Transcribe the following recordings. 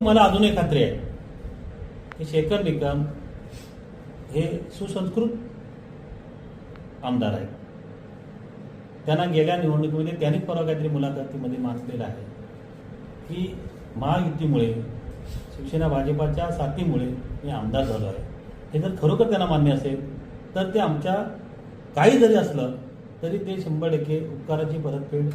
मला अजूनही खात्री आहे. की शेखर निकम हे सुसंस्कृत आमदार आहेत. त्यांना गेल्या निवडणुकीमध्ये त्यांनी परवा काहीतरी मुलाखतीमध्ये मांडलेलं आहे की महायुतीमुळे शिवसेना भाजपाच्या साथीमुळे मी आमदार झालो आहे. हे जर खरोखर त्यांना मान्य असेल तर ते आमच्या काही जरी असलं तरी ते शंभर टक्के उपकाराची परतफेड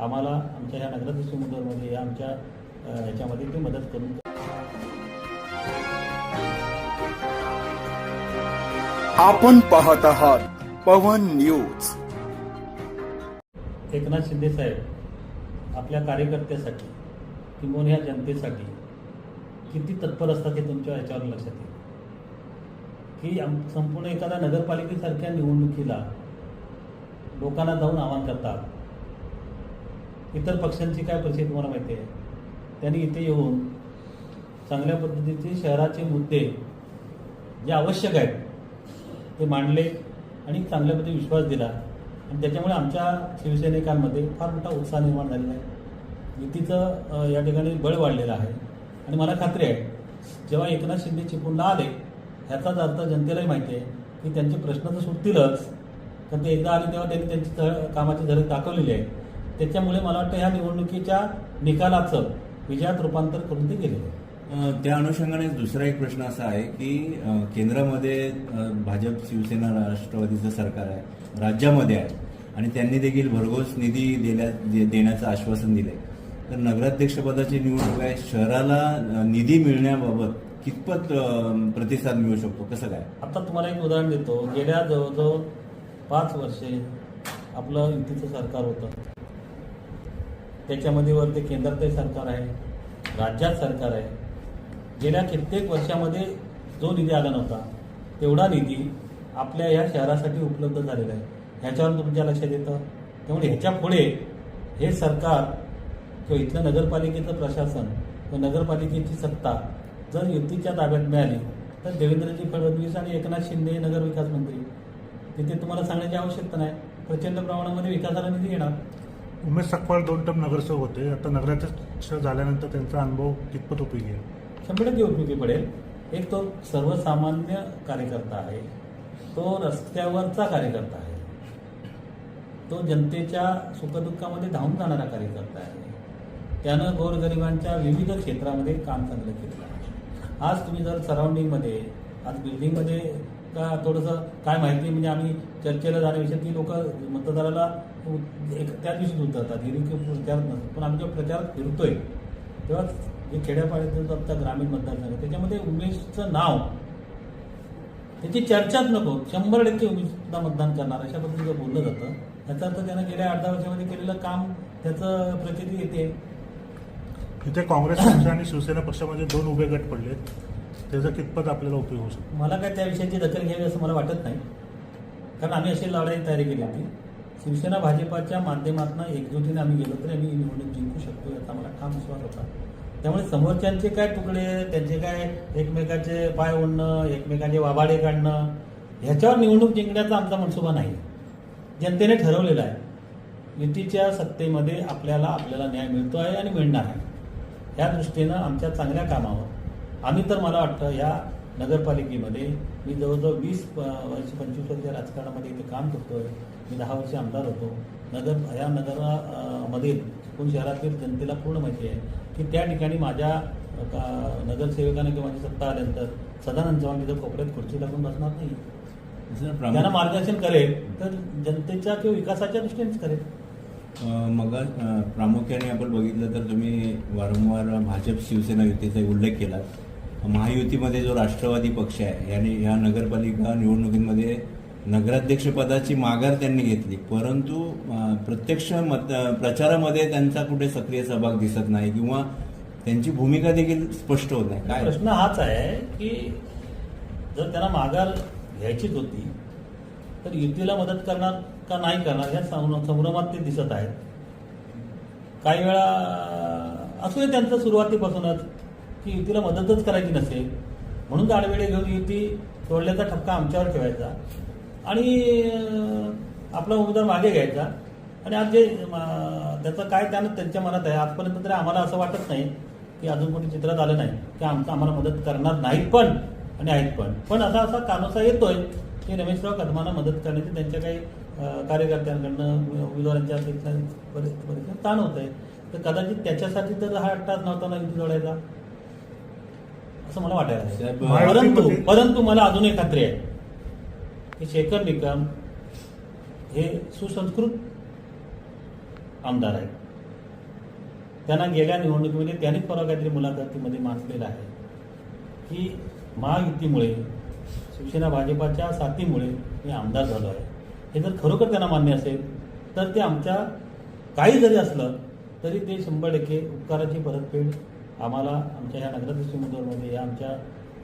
आम्हाला आमच्या ह्या नगराध्यक्ष उमेदवारमध्ये या आमच्या अ, ह्याच्यामध्ये ते मदत करून आपण पाहत आहात पवन न्यूज. एकनाथ शिंदे साहेब आपल्या कार्यकर्त्यासाठी किंवा ह्या जनतेसाठी किती तत्पर असतात हे तुमच्या ह्याच्यावर लक्षात येईल. की आम- संपूर्ण एखाद्या नगरपालिकेसारख्या निवडणुकीला लोकांना जाऊन आवाहन करतात. इतर पक्षांची काय परिस्थिती तुम्हाला माहिती आहे? त्यांनी इथे येऊन चांगल्या पद्धतीचे शहराचे मुद्दे जे आवश्यक आहेत ते मांडले आणि चांगल्या पद्धतीने विश्वास दिला. आणि त्याच्यामुळे आमच्या शिवसैनिकांमध्ये फार मोठा उत्साह निर्माण झालेला आहे. युतीचं या ठिकाणी बळ वाढलेलं आहे. आणि मला खात्री आहे जेव्हा एकनाथ शिंदे चिपून आले ह्याचाच अर्थ जनतेलाही माहिती आहे की त्यांचे प्रश्न तर सुटतीलच. कारण ते एकदा आले तेव्हा त्यांनी त्यांची कामाची झलक दाखवलेली आहे. त्याच्यामुळे मला वाटतं ह्या निवडणुकीच्या निकालाचं विजयात रूपांतर करून ते गेले त्या अनुषंगाने दुसरा एक प्रश्न असा आहे की केंद्रामध्ये भाजप शिवसेना राष्ट्रवादीचं सरकार आहे राज्यामध्ये आहे आणि त्यांनी देखील भरघोस निधी देण्या दे- देण्याचं आश्वासन दिलंय. तर नगराध्यक्षपदाची निवडणूक आहे शहराला निधी मिळण्याबाबत कितपत प्रतिसाद मिळू शकतो कसं काय? आता तुम्हाला एक उदाहरण देतो. गेल्या जवळजवळ पाच वर्षे आपलं युतीचं सरकार होतं. त्याच्यामध्ये वर ते केंद्रातही सरकार आहे राज्यात सरकार आहे. गेल्या कित्येक वर्षामध्ये जो निधी आला नव्हता तेवढा निधी आपल्या या शहरासाठी उपलब्ध झालेला आहे. ह्याच्यावर तुमच्या लक्षात येतं? त्यामुळे ह्याच्या पुढे हे सरकार किंवा इथलं नगरपालिकेचं प्रशासन किंवा नगरपालिकेची सत्ता जर युतीच्या ताब्यात मिळाली तर देवेंद्रजी फडणवीस आणि एकनाथ शिंदे नगरविकास मंत्री. तिथे तुम्हाला सांगण्याची आवश्यकता नाही. प्रचंड प्रमाणामध्ये विकासाला निधी येणार. उमेश सकपाळ दोन टर्म नगरसेवक होते. आता नगराध्यक्ष झाल्यानंतर त्यांचा अनुभव कितपत उपयोगी आहे? शंभर टक्के उपयोगी पडेल. एक तो सर्वसामान्य कार्यकर्ता आहे. तो रस्त्यावरचा कार्यकर्ता आहे. तो जनतेच्या सुखदुःखामध्ये धावून जाणारा कार्यकर्ता आहे. त्यानं गोरगरिबांच्या विविध क्षेत्रामध्ये काम चांगलं केलेलं आहे. आज तुम्ही जर सराउंडिंगमध्ये आज बिल्डिंगमध्ये का थोडंसं काय माहिती म्हणजे आम्ही चर्चेला जाण्याविषयी ती लोक मतदाराला एक त्या दिवशी उतरतात हिरी प्रचारात नसतात. पण आम्ही जेव्हा प्रचारात फिरतोय तेव्हा जे खेड्यापाड्याचं आमचा ग्रामीण मतदारसंघ आहे, त्याच्यामध्ये उमेशचं नाव त्याची चर्चाच नको. शंभर टक्के उमेशला मतदान करणार अशा पद्धतीचं बोललं जातं. याचा अर्थ त्यानं गेल्या आठ दहा वर्षामध्ये केलेलं काम त्याचं प्रचिती येते. तिथे काँग्रेस पक्ष आणि शिवसेना पक्षामध्ये दोन उभे गट पडलेत. त्याचा कितपत आपल्याला उपयोग होऊ शकतो? मला काय त्या विषयाची दखल घ्यावी असं मला वाटत नाही. कारण आम्ही अशी लढाई तयारी केली होती. शिवसेना भाजपाच्या माध्यमातून एकजुटीने आम्ही गेलो तरी आम्ही निवडणूक जिंकू शकतो याचा मला ठाम विश्वास होता. त्यामुळे समोरच्यांचे काय तुकडे त्यांचे काय एकमेकाचे पाय ओढणं एकमेकांचे वाबाडे काढणं ह्याच्यावर निवडणूक जिंकण्याचा आमचा मनसुबा नाही. जनतेने ठरवलेला आहे. युतीच्या सत्तेमध्ये आपल्याला आपल्याला न्याय मिळतो आहे आणि मिळणार आहे. या दृष्टीनं आमच्या चांगल्या कामावर आम्ही तर मला वाटतं या नगरपालिकेमध्ये मी जवळजवळ वीस वर्ष पंचवीस वर्ष राजकारणामध्ये इथे काम करतोय. मी दहा वर्ष आमदार होतो. नगर या नगरामध्ये चिपळूण शहरातील जनतेला पूर्ण माहिती आहे की त्या ठिकाणी माझ्या नगरसेवकाने किंवा माझी सत्ता आल्यानंतर सदानंद चव्हाण तिथं कोपऱ्यात खुर्ची टाकून बसणार नाही. त्यांना मार्गदर्शन करेल तर जनतेच्या किंवा विकासाच्या दृष्टीनेच करेल. मग प्रामुख्याने आपण बघितलं तर तुम्ही वारंवार भाजप शिवसेना युतीचा उल्लेख केला. महायुतीमध्ये जो राष्ट्रवादी पक्ष आहे याने या नगरपालिका निवडणुकीमध्ये नगराध्यक्षपदाची माघार त्यांनी घेतली. परंतु प्रत्यक्ष मत प्रचारामध्ये त्यांचा कुठे सक्रिय सहभाग दिसत नाही किंवा त्यांची भूमिका देखील स्पष्ट होत नाही. काय? प्रश्न हाच आहे की जर त्यांना माघार घ्यायचीच होती तर युतीला मदत करणार का नाही करणार या संभ्रमात ते दिसत आहेत. काही वेळा असू दे त्यांचं सुरुवातीपासूनच. की युतीला मदतच करायची नसेल म्हणून आडवेळे घेऊन युती सोडल्याचा ठपका आमच्यावर ठेवायचा. आणि आपला उमेदवार मागे घ्यायचा. आणि आज जे त्याचं काय त्यानं त्यांच्या मनात आहे आजपर्यंत तरी आम्हाला असं वाटत नाही की अजून कोणी चित्रात आलं नाही की आमचं आम्हाला मदत करणार नाहीत पण आणि आहेत पण. पण असा असा कानोसा येतोय की रमेशराव कदमांना मदत करण्याची त्यांच्या काही कार्यकर्त्यांकडनं उमेदवारांच्या ताण होत आहे तर कदाचित त्याच्यासाठी तर हा अट्टाच नव्हता ना युती जोडायचा असं मला वाटायला. साहेब, परंतु परंतु मला अजून एक खात्री आहे. की शेखर निकम हे सुसंस्कृत आमदार आहेत. त्यांना गेल्या निवडणुकीमध्ये त्यांनीच परवा काहीतरी मुलाखतीमध्ये मांडलेलं आहे. की महायुतीमुळे शिवसेना भाजपाच्या साथीमुळे मी आमदार झालो आहे. हे जर खरोखर त्यांना मान्य असेल तर ते आमच्या काही जरी असलं तरी ते शंभर टक्के उपकाराची परतफेड आम्हाला आमच्या ह्या नगराध्यक्ष उमेदवारमध्ये या आमच्या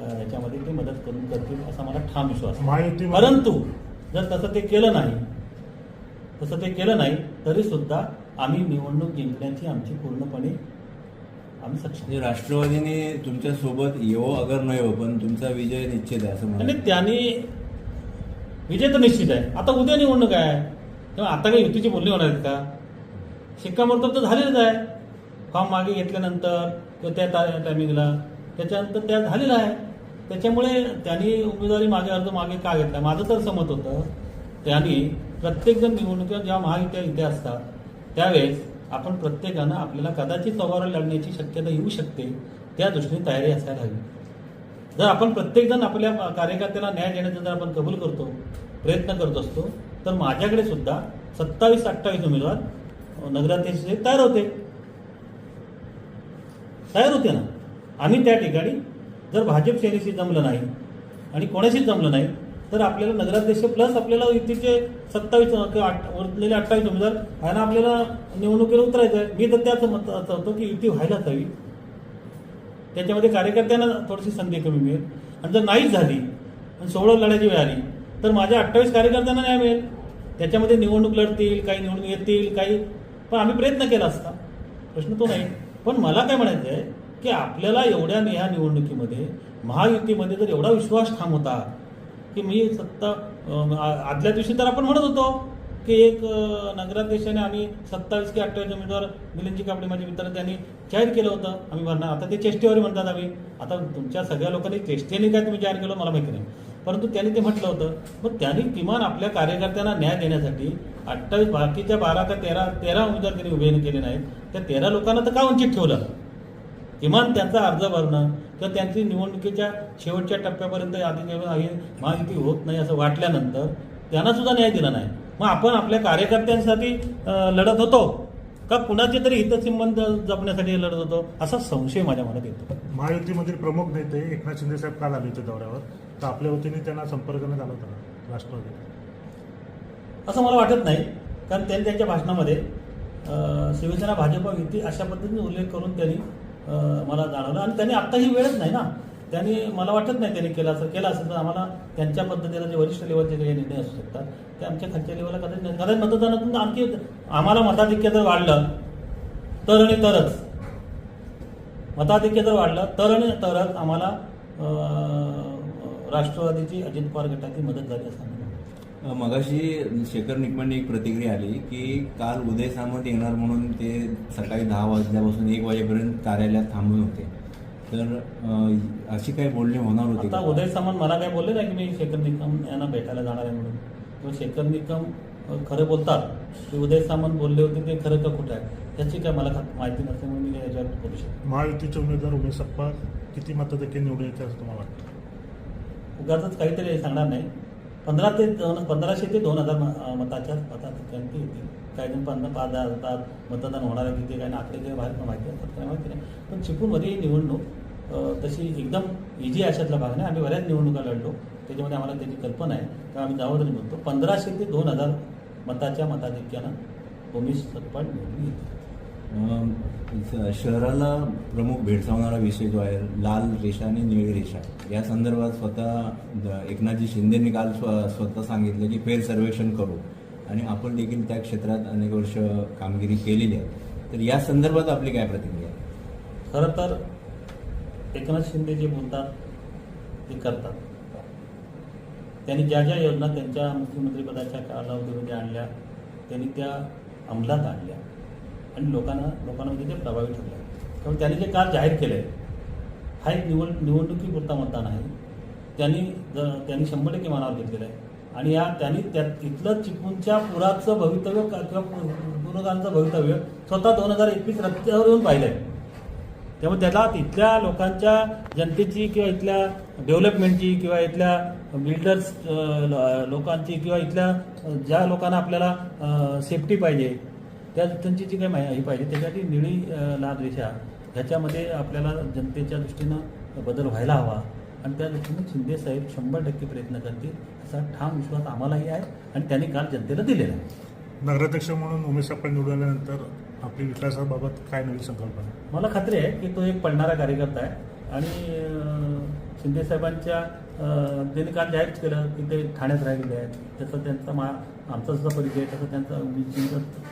ह्याच्यामध्ये ते मदत करून करतील असा मला ठाम विश्वास आहे. महायुतीमध्ये परंतु जर तसं ते केलं नाही तसं ते केलं नाही तरी सुद्धा आम्ही निवडणूक जिंकण्याची आमची पूर्णपणे आम्ही सक्षम म्हणजे राष्ट्रवादीने तुमच्यासोबत येवो अगर न येवो पण तुमचा विजय निश्चित आहे असं आणि म्हणा त्यांनी विजय तर निश्चित आहे. आता उद्या निवडणूक आहे. तेव्हा आता काही युतीची बोलणी होणार आहेत का? शिक्कामोर्तब तर झालेलंच आहे. फॉर्म मागे घेतल्यानंतर किंवा त्या टा- टायमिंगला त्याच्यानंतर त्या झालेलं आहे. त्याच्यामुळे त्यांनी उमेदवारी मागे अर्ज मागे का घेतला? माझं तर समत होतं त्यांनी प्रत्येकजण निवडणुकीत ज्या महायुत्या इथे असतात त्यावेळेस आपण प्रत्येकानं आपल्याला कदाचित चौबारा लढण्याची शक्यता येऊ शकते त्या दृष्टीने तयारी असायला हवी. जर आपण प्रत्येकजण आपल्या कार्यकर्त्याला न्याय देण्याचा जर आपण कबूल करतो प्रयत्न करत असतो तर माझ्याकडे सुद्धा सत्तावीस अठ्ठावीस उमेदवार नगराध्यक्ष तयार होते. तयार होते ना. आम्ही त्या ठिकाणी जर भाजप सेनेशी जमलं नाही आणि कोणाशी जमलं नाही तर आपल्याला नगराध्यक्ष प्लस आपल्याला युतीचे सत्तावीस किंवा आठ- उरलेले अठ्ठावीस उमेदवार ह्यांना आपल्याला निवडणुकीला उतरायचं आहे मी तर त्याच मत असं होतो की युती व्हायलाच हवी. त्याच्यामध्ये कार्यकर्त्यांना थोडीशी संधी कमी मिळेल. आणि जर नाहीच झाली आणि सोळा लढायची वेळ आली तर माझ्या अठ्ठावीस कार्यकर्त्यांना न्याय मिळेल. त्याच्यामध्ये निवडणूक लढतील काही निवडणूक येतील काही. पण आम्ही प्रयत्न केला असता. प्रश्न तो नाही. पण मला काय म्हणायचं आहे की आपल्याला एवढ्या ह्या निवडणुकीमध्ये महायुतीमध्ये जर एवढा विश्वास ठाम होता की मी सत्ता आदल्या दिवशी तर आपण म्हणत होतो की एक नगराध्यक्षाने आम्ही सत्तावीस की अठ्ठावीस उमेदवार मिलिंदजी कापडे माझे मित्र त्यांनी जाहीर केलं होतं. आम्ही भरणार. आता ते चेष्टेवर म्हणतात आम्ही. आता तुमच्या सगळ्या लोकांनी चेष्टेने काय तुम्ही जाहीर केलं मला माहिती नाही. परंतु त्यांनी ते म्हटलं होतं मग त्यांनी किमान आपल्या कार्यकर्त्यांना न्याय देण्यासाठी अठ्ठावीस बाकीच्या बारा का तेरा तेरा उमेदवार त्यांनी उभे केले नाहीत त्या तेरा लोकांना तर का वंचित ठेवलं? किमान त्यांचा अर्ज भरणं किंवा त्यांची निवडणुकीच्या शेवटच्या टप्प्यापर्यंत आधी माहिती महायुती होत नाही असं वाटल्यानंतर त्यांना सुद्धा न्याय दिला नाही. मग आपण आपल्या कार्यकर्त्यांसाठी लढत होतो. का कुणाचे तरी हितसंबंध जपण्यासाठी लढत होतो? असा संशय माझ्या मनात येतो. महायुतीमधील प्रमुख नेते एकनाथ शिंदे साहेब काल आले होते दौऱ्यावर. तर आपल्या वतीने त्यांना संपर्क करण्यात आला होता राष्ट्रवादी असं मला वाटत नाही कारण त्यांनी त्यांच्या भाषणामध्ये शिवसेना भाजप युती अशा पद्धतीने उल्लेख करून त्यांनी मला जाणवलं. आणि त्यांनी आत्ता ही वेळच नाही ना त्यांनी मला वाटत नाही त्यांनी केला असं केलं असेल तर आम्हाला त्यांच्या पद्धतीला जे वरिष्ठ लेवलचे काही निर्णय असू शकतात ते आमच्या खालच्या लेवलला कदाचित कदाचित मतदानातून आणखी आम्हाला मताधिक्य जर वाढलं तर आणि तरच. मताधिक्य जर वाढलं तर आणि तरच आम्हाला राष्ट्रवादीची अजित पवार गटाची मदत झाली असं मगाशी शेखर निकमांनी एक प्रतिक्रिया आली की काल उदय सामंत येणार म्हणून ते सकाळी दहा वाजल्यापासून एक वाजेपर्यंत कार्यालयात थांबून होते. तर अं, अशी काही बोलणी होणार होती आता? उदय सामंत मला काय बोलले नाही की मी शेखर निकम यांना भेटायला जाणार आहे म्हणून? किंवा शेखर निकम खरं बोलतात की उदय सामंत बोलले होते ते खरं का खोटं आहे? त्याची काय मला खात- माहिती नसल्यामुळे मी याच्यावर बोलू शकतो महायुतीचे उमेदवार उमेश अप्पा किती मताधिक्य निवडून येते असं तुम्हाला वाटतं? उगाच काहीतरी सांगणार नाही. पंधरा ते दोन पंधराशे ते दोन हजार मताच्या मताधिक्यांती येतील. काही जण पंधरा पाच दहा होतात मतदान होणार आहे तिथे काही आकडे काही बाहेर माहिती असतात काय माहिती नाही. पण चिपळूणमध्ये ही निवडणूक तशी एकदम इझी अशातला भाग नाही. आम्ही बऱ्याच निवडणुका लढलो. त्याच्यामध्ये आम्हाला त्याची कल्पना आहे. तर आम्ही त्यावरच बोलतो पंधराशे ते दोन हजार मताच्या मताधिक्यानं उमेश सतपाट निवडून शहराला प्रमुख भेडसावणारा विषय जो आहे लाल रेषा आणि निळी रेषा. या संदर्भात स्वतः एकनाथजी शिंदेने काल स्व स्वतः सांगितलं की फेर सर्वेक्षण करू. आणि आपण देखील त्या क्षेत्रात अनेक वर्ष कामगिरी केलेली आहे. तर या संदर्भात आपली काय प्रतिक्रिया आहे? खरं तर एकनाथ शिंदे जे बोलतात ते करतात. त्यांनी ज्या ज्या योजना त्यांच्या मुख्यमंत्रीपदाच्या कालावधीमध्ये आणल्या त्यांनी त्या अंमलात आणल्या. आणि लोकांना लोकांमध्ये ते प्रभावी ठरल्या त्यामुळे त्यांनी जे काल जाहीर केलं आहे हा एक निवड निवडणुकीपुरता मतदान आहे. त्यांनी जर त्यांनी शंभर टक्के मनावर घेतलेलं आहे. आणि या त्यांनी त्या तिथलं चिपळूणच्या पुराचं भवितव्य किंवा पु- पुरोगांचं भवितव्य स्वतः दोन हजार एकवीस रस्त्यावर येऊन पाहिलं आहे त्यामुळे त्याला तिथल्या लोकांच्या जनतेची किंवा इथल्या डेव्हलपमेंटची किंवा इथल्या बिल्डर्स लोकांची किंवा इथल्या ज्या लोकांना आपल्याला सेफ्टी पाहिजे त्या त्यांची जी काही माहिती पाहिजे त्यासाठी निळी लाल रेषा ह्याच्यामध्ये आपल्याला जनतेच्या दृष्टीनं बदल व्हायला हवा. आणि त्या दृष्टीनं शिंदे साहेब शंभर टक्के प्रयत्न करतील. असा ठाम विश्वास आम्हालाही आहे आणि त्यांनी काल जनतेला दिलेला आहे. नगराध्यक्ष म्हणून उमेश आपण निवडून आल्यानंतर आपली विकासाबाबत काय नवी संकल्पना मला खात्री आहे की तो एक पडणारा कार्यकर्ता आहे. आणि अं, शिंदे साहेबांच्या अं, त्यांनी काल जाहीर केलं की ते ठाण्यात राहिलेले आहेत. त्याचा त्यांचा मा आमचा सुद्धा परिचय आहे. तसा त्यांचा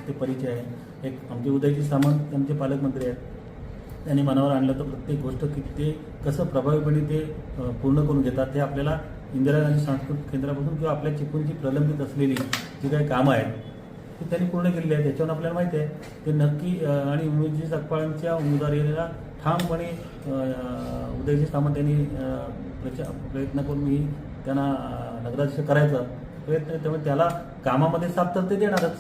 ते परिचय आहे. एक आमचे उदयजी सामंत आमचे पालकमंत्री आहेत. त्यांनी मनावर आणलं तर प्रत्येक गोष्ट की ते कसं प्रभावीपणे ते अं, पूर्ण करून घेतात ते आपल्याला इंदिरा गांधी सांस्कृतिक केंद्रापासून किंवा आपल्या चिपळूणची प्रलंबित असलेली जी काही कामं आहेत ती त्यांनी पूर्ण केलेली आहेत. त्याच्यावर आपल्याला माहिती आहे ते नक्की आणि उमेदजी सकपाळांच्या उमेदवारीला ठामपणे उदयजी सामंत यांनी प्रचा- प्रयत्न करून मी त्यांना नगराध्यक्ष करायचा प्रयत्न त्यामुळे त्याला कामामध्ये साथ तर ते देणारच.